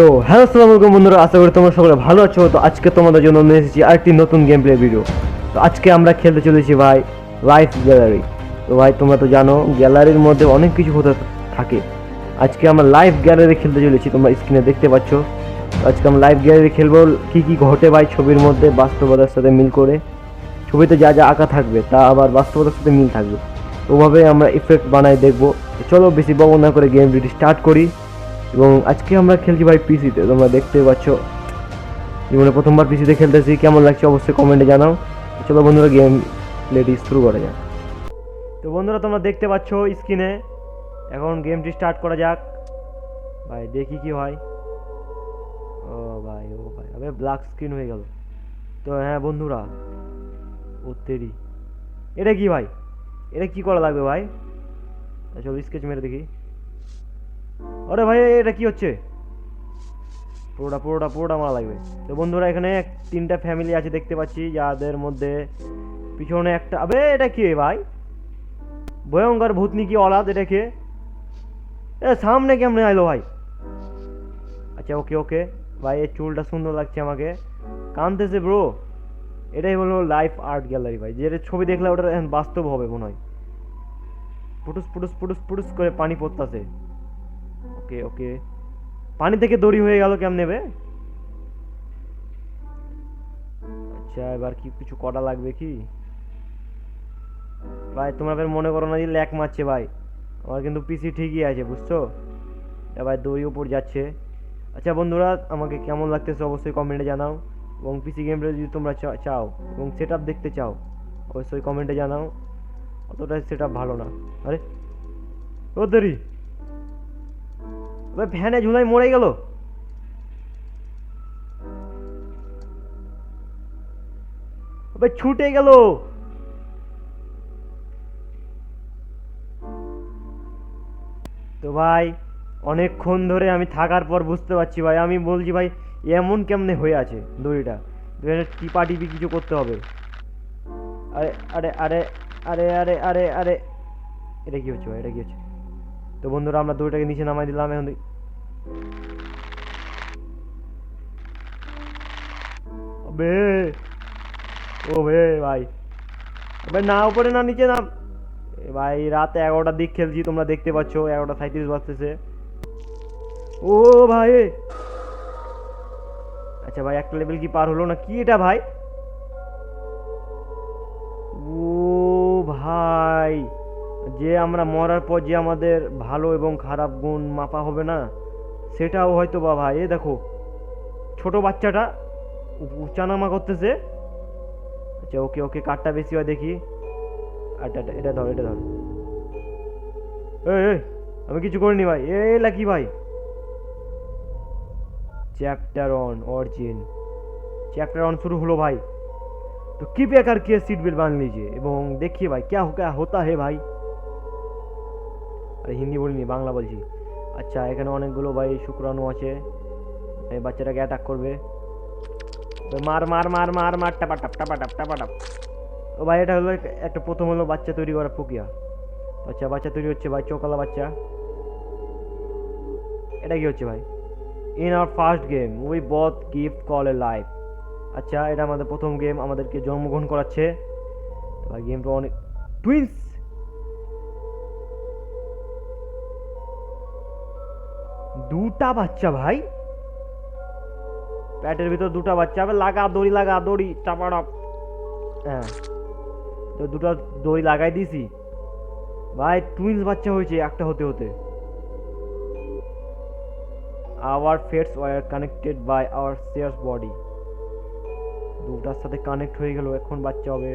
তো হ্যালো সালাম আলাইকুম বন্ধুরা, আশা করি তোমরা সকলে ভালো আছো। তো আজকে তোমাদের জন্য নিয়ে এসেছি আরেকটি নতুন গেম প্লে ভিডিও তো আজকে আমরা খেলতে চলেছি ভাই লাইফ গ্যালারি তো ভাই, তোমরা তো জানো গ্যালারির মধ্যে অনেক কিছু হতে থাকে। আজকে আমরা লাইভ গ্যালারি খেলতে চলেছি, তোমরা স্ক্রিনে দেখতে পাচ্ছ। আজকে আমরা লাইভ গ্যালারি খেলব, কী কী ঘটে ভাই ছবির মধ্যে বাস্তবতার সাথে মিল করে। ছবিতে যা যা আঁকা থাকবে, তা আবার বাস্তবতার সাথে মিল থাকবে। ওভাবে আমরা ইফেক্ট বানাই দেখব। চলো, বেশি বক না করে গেম ভিডিও স্টার্ট করি। এবং আজকে আমরা খেলছি ভাই পিসিতে। তোমরা দেখতে পাচ্ছ। জীবনে প্রথমবার পিসিতে খেলতেছি। কেমন লাগছে অবশ্যই কমেন্টে জানাও। চলো বন্ধুরা গেম প্লেটি শুরু করা যাক। তো বন্ধুরা, তোমরা দেখতে পাচ্ছ স্ক্রিনে এখন গেমটি স্টার্ট করা যাক। ভাই, দেখি কি হয়। ও ভাই ও ভাই। আবে ব্ল্যাক স্ক্রিন হয়ে গেল। তো হ্যাঁ বন্ধুরা। ও তেরি। এটা কি ভাই? এটা কি করা লাগবে ভাই? চলো স্কেচ মেরে দেখি। আরে ভাই, এটা কি হচ্ছে? পুরোটা পুরোটা পুরোটা মারা লাগবে। তো বন্ধুরা, এখানে তিনটা ফ্যামিলি আছে দেখতে পাচ্ছি, যাদের মধ্যে পিছনে একটা, আবে, এটা কি ভাই? ভয়ঙ্কর ভূতনি কি অলাদ এটা কে? এ, সামনে কেমনে আইলো ভাই? আচ্ছা ওকে ওকে। ভাই এই চুলটা সুন্দর লাগছে আমাকে। কানতেছে ব্রো এটাই হলো লাইফ আর্ট গ্যালারি ভাই। যেটা ছবি দেখলে ওটা বাস্তব হবে মনে হয়। পুটুস পুটুস পুটুস পুটুস করে পানি পড়তাছে। ওকে ওকে। পানি থেকে দড়ি হয়ে গেল কেমন নেবে? আচ্ছা এবার কি কিছু করা লাগবে কি? ভাই তোমরা মনে করো না যে ল্যাক মারছে ভাই। আমার কিন্তু পিসি ঠিকই আছে, বুঝছ? ভাই, দড়ি উপর যাচ্ছে। আচ্ছা বন্ধুরা, আমাকে কেমন লাগতেছে অবশ্যই কমেন্টে জানাও। এবং পিসি গেমটা যদি তোমরা চাও, এবং সেট দেখতে চাও, অবশ্যই কমেন্টে জানাও। অতটা সেট ভালো না। আরে ও দেরি। ওই ফ্যানে ঝুলাই মরে গেল। ছুটে গেল। তো ভাই, অনেকক্ষণ ধরে আমি থাকার পর বুঝতে পারছি ভাই, আমি বলছি ভাই, এমন কেমনে হয়ে আছে দড়িটা? টিপা টিপি কিছু করতে হবে। আরে আরে আরে আরে আরে আরে আরে, এটা কি হচ্ছে ভাই, এটা কি হচ্ছে? তো বন্ধুরা, আমরা দড়িটাকে নিচে নামাই দিলাম এখন। দেখ- আবে, ও বে ভাই। আবে, না, উপরে না, নিচে নাম। এ ভাই, রাত এগারোটার দিক খেলছি, তোমরা দেখতে পাচ্ছ, এগারোটা সাঁত্রিশ বাজতেছে। ও ভাই। আচ্ছা ভাই, একটা লেভেল কি পার হলো না? কি এটা ভাই? ও ভাই। যে আমরা মরার পর যে আমাদের ভালো এবং খারাপ গুণ মাপা হবে না সেটাও হয়তো বা ভাই এ দেখো ছোট বাচ্চাটা উ- উচ্চানামা করতেছে আচ্ছা ওকে ওকে কাঠটা বেশি হয় দেখি আচ্ছা এটা এটা ধর এটা ধর এই, এই আমি কিছু করিনি ভাই এলা কি ভাই chapter on origin chapter on শুরু হলো ভাই तो कृपया करके सीट बेल्ट बांध लीजिए এবং देखिए भाई क्या हो क्या होता है भाई আরে হিন্দি বলিনি বাংলা বলছি। আচ্ছা এখানে অনেকগুলো ভাই শুক্রাণু আছে। এই বাচ্চাটাকে অ্যাটাক করবে। মার মার মার মার মার, টাপা, টাপ টাপা টাপ টাপা, টাপ। ও ভাই, এটা হলো একটা প্রথম হলো বাচ্চা তৈরি করার প্রক্রিয়া। আচ্ছা বাচ্চা তৈরি হচ্ছে ভাই, চোকালা বাচ্চা। এটা কি হচ্ছে ভাই? In our first game we both gift call a life আচ্ছা এটা আমাদের প্রথম গেম আমাদেরকে জন্মগ্রহণ করাচ্ছে। গেমটা অনেক টুইন্স দুটা বাচ্চা ভাই। প্যাটের ভিতর দুটা বাচ্চা আবার লাগা দড়ি লাগা দড়ি চাপাড়াপ হ্যাঁ। তো দুটো দড়ি লাগাই দিছি। ভাই টুইন্স বাচ্চা হয়েছে একটা হতে হতে। Our fates were connected by our shares body দুটার সাথে কানেক্ট হয়ে গেল, এখন বাচ্চা হবে।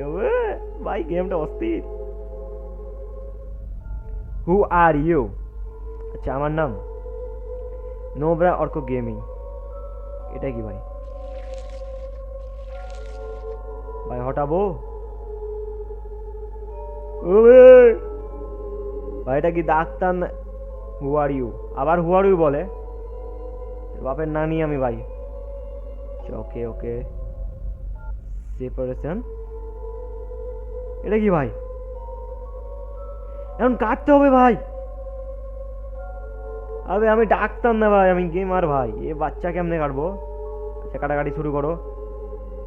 ভাই, গেমটা অস্থির। হু আর ইউ আচ্ছা আমার নাম নোবরা অর্ক গেমিং এটা কি ভাই? ভাই, হটাবো? ভাই, এটা কি ডাক্তার না হু আর ইউ আবার হু আর ইউ বলে? বাপের না নানি আমি ভাই। ওকে ওকে। সেপারেশন এটা কি ভাই? এখন কাটতে হবে ভাই। আবে আমি ডাক্তার না ভাই, আমি গেমার ভাই। এ বাচ্চা কেমনে কাটবো? আচ্ছা কাটাকাটি শুরু করো।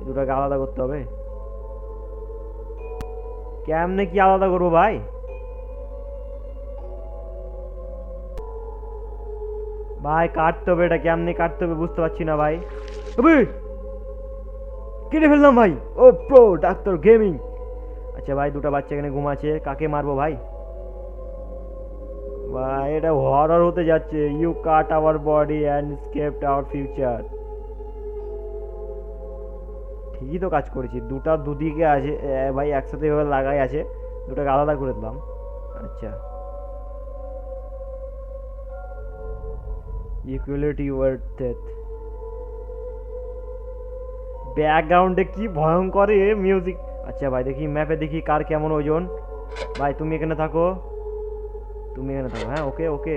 দুটাকে আলাদা করতে হবে। কেমনে কি আলাদা করব ভাই? ভাই, কাটতে হবে, এটা কেমনে কাটতে হবে বুঝতে পারছি না ভাই। কেটে ফেললাম ভাই। ও প্রো ডাক্তার গেমিং। আচ্ছা ভাই, দুটো বাচ্চা এখানে ঘুমাচ্ছে কাকে মারবো ভাই? এটা হরর হতে যাচ্ছে। You cut our body and escaped our future ঠিকই তো কাজ করেছি। দুটা দুদিকে আছে ভাই, একসাথে এভাবে লাগাই আছে। দুটাকে আলাদা করে দিলাম। আচ্ছা। ইকুয়ালিটি ওয়ার্ড ব্যাকগ্রাউন্ডে কি ভয়ঙ্কর মিউজিক আচ্ছা ভাই, দেখি ম্যাপে দেখি কার কেমন ওজন। ভাই, তুমি এখানে থাকো। তুমি এখানে থাকো হ্যাঁ ওকে ওকে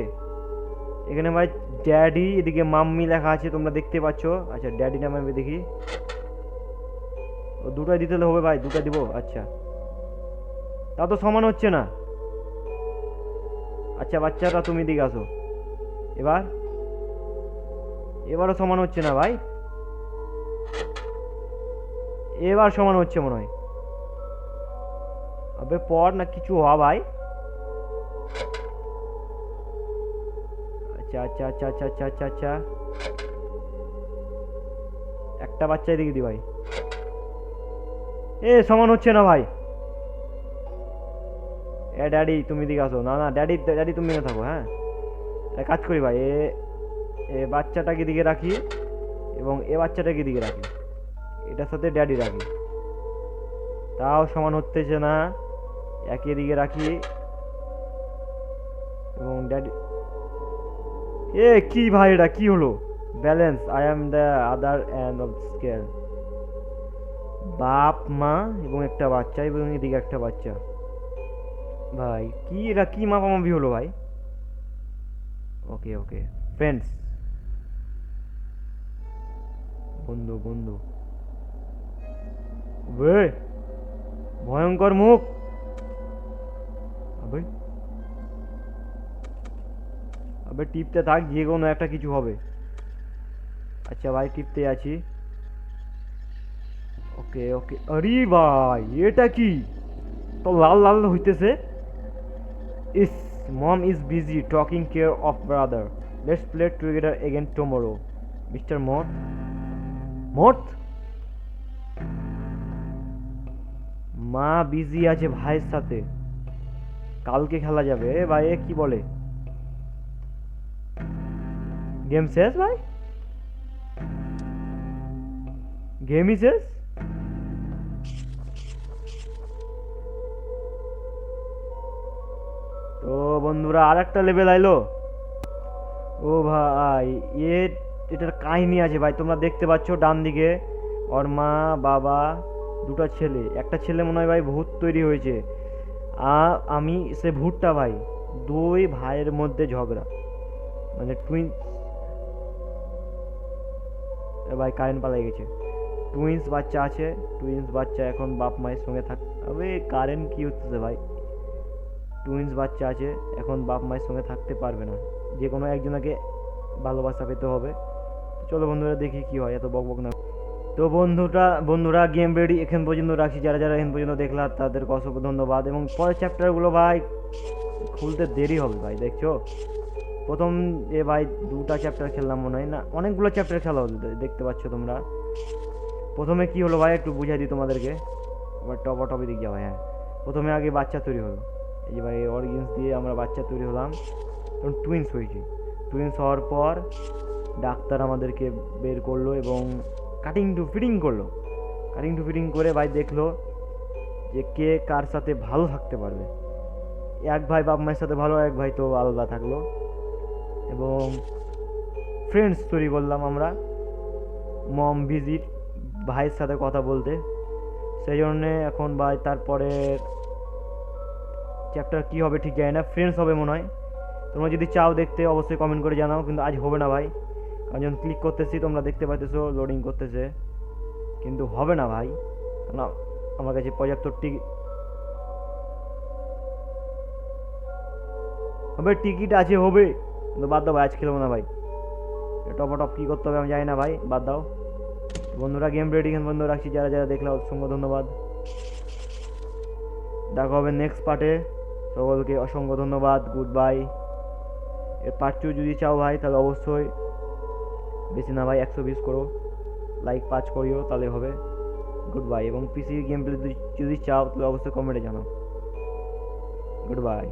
এখানে ভাই ড্যাডি এদিকে মাম্মি লেখা আছে, তোমরা দেখতে পাচ্ছ। আচ্ছা ড্যাডি নামে আমি দেখি। ও দুটাই দিতে হবে ভাই দুটা দিব আচ্ছা। তা তো সমান হচ্ছে না। আচ্ছা বাচ্চাটা তুমি দিকে আসো। এবার? এবারও সমান হচ্ছে না ভাই? এবার সমান হচ্ছে মনে হয়। আবে পর না কিছু হওয়া ভাই। আচ্ছা আচ্ছা আচ্ছা আচ্ছা আচ্ছা আচ্ছা একটা বাচ্চা এদিকে দি ভাই। এ, সমান হচ্ছে না ভাই। এ, ড্যাডি, তুমি দিকে আসো। না না, ড্যাডি ড্যাডি, তুমি না থাকো হ্যাঁ? এক কাজ করি ভাই, এ এ বাচ্চাটাকে দিকে রাখি এবং এ বাচ্চাটাকে দিকে রাখি। এটার সাথে ড্যাডি রাখি। তাও সমান হতেছে না। একই দিকে রাখি এবং ড্যাডি এ কি ভাই এটা? কি হলো? Balance I am the other end of scale বাপ, মা এবং একটা বাচ্চা এবং এদিকে একটা বাচ্চা। ভাই, কি এটা? কি মাপামাপি হলো ভাই? ওকে ওকে ফ্রেন্ডস বন্ধু বন্ধু। ভয়ঙ্কর মুখ। আবে টিপতে থাক যে কোনো একটা কিছু হবে। আচ্ছা ভাই, টিপতে আছি ওকে ওকে। আরে ভাই, এটা কি? তো লাল লাল হইতেছে। ইস, mom is busy talking care of brother. Let's play together again tomorrow. Mister মট মট মা বিজি আছে ভাইয়ের সাথে। কালকে খেলা যাবে। ভাই কি বলে? গেম শেষ ভাই? গেমই শেষ? তো বন্ধুরা আর একটা লেভেল আইলো। ও ভাই, এ এটার কাহিনী আছে ভাই, তোমরা দেখতে পাচ্ছ ডান দিকে। ওর মা, বাবা, দুটো ছেলে। একটা ছেলে মনে হয় ভাই ভূত তৈরি হয়েছে। আমি সে ভূতটা ভাই, দুই ভাইয়ের মধ্যে ঝগড়া। মানে টুইন ভাই কারেন্ট পালাই গেছে। টুইন্স বাচ্চা আছে টুইন্স বাচ্চা এখন বাপ মায়ের সঙ্গে থাক আবে কারেন্ট কি হচ্ছে ভাই? টুইন্স বাচ্চা আছে, এখন বাপ মায়ের সঙ্গে থাকতে পারবে না। যে কোনো একজনকে ভালোবাসা পেতে হবে। চলো বন্ধুরা দেখি কি হয়, এত বক বক না। তো বন্ধুটা, বন্ধুরা গেম রেডি এখান পর্যন্ত রাখছি। যারা যারা এখান পর্যন্ত দেখলাম তাদেরকে অসংখ্য ধন্যবাদ। এবং পরের চ্যাপ্টারগুলো ভাই খুলতে দেরি হবে ভাই, দেখছ? প্রথম এ ভাই দুটা চ্যাপ্টার খেললাম মনে হয় না, অনেকগুলো চ্যাপ্টার খেলা হলো দেখতে পাচ্ছ তোমরা। প্রথমে কি হলো ভাই, একটু বুঝাই দিই তোমাদেরকে। এবার টপা টপি দিক যাওয়া হ্যাঁ। প্রথমে আগে বাচ্চা তৈরি হলো। এই যে ভাই অর্গেন্স দিয়ে আমরা বাচ্চা তৈরি হলাম। তখন টুইন্স হয়েছি। টুইন্স হওয়ার পর ডাক্তার আমাদেরকে বের করল এবং কাটিং টু ফিটিং করল। কাটিং টু ফিটিং করে ভাই দেখল যে কে কার সাথে ভালো থাকতে পারবে। এক ভাই বাপ মায়ের সাথে ভালো, এক ভাই তো আলাদা থাকল। এবং ফ্রেন্ডস তৈরি করলাম আমরা। মম, ভিজিট, ভাইয়ের সাথে কথা বলতে। সেই জন্যে এখন ভাই তারপরে চ্যাপ্টার কি হবে ঠিক জানি না। ফ্রেন্ডস হবে মনে হয়। তোমরা যদি চাও দেখতে, অবশ্যই কমেন্ট করে জানাও, কিন্তু আজ হবে না ভাই। কারণ যখন ক্লিক করতেছি, তোমরা দেখতে পাইতেছো লোডিং করতেছে। কিন্তু হবে না ভাই। না আমার কাছে পর্যাপ্ত টিকিট হবে টিকিট আছে, হবে। কিন্তু বাদ দাও ভাই, আজ খেলব না ভাই। টপ টপ কী করতে হবে আমি জানি না ভাই, বাদ দাও। বন্ধুরা গেম রেডি বন্ধু রাখছি, যারা যারা দেখলে অসংখ্য ধন্যবাদ। দেখা হবে নেক্সট পার্টে সকলকে অসংখ্য ধন্যবাদ গুড বাই এর পার্ট টু যদি চাও ভাই, তাহলে অবশ্যই। বেশি না ভাই, একশো বিশ করো। লাইক পাঁচ করিও, তাহলে হবে। গুড বাই এবং পিসি গেম প্লে যদি চাও, তাহলে অবশ্যই কমেন্টে জানাও। Good bye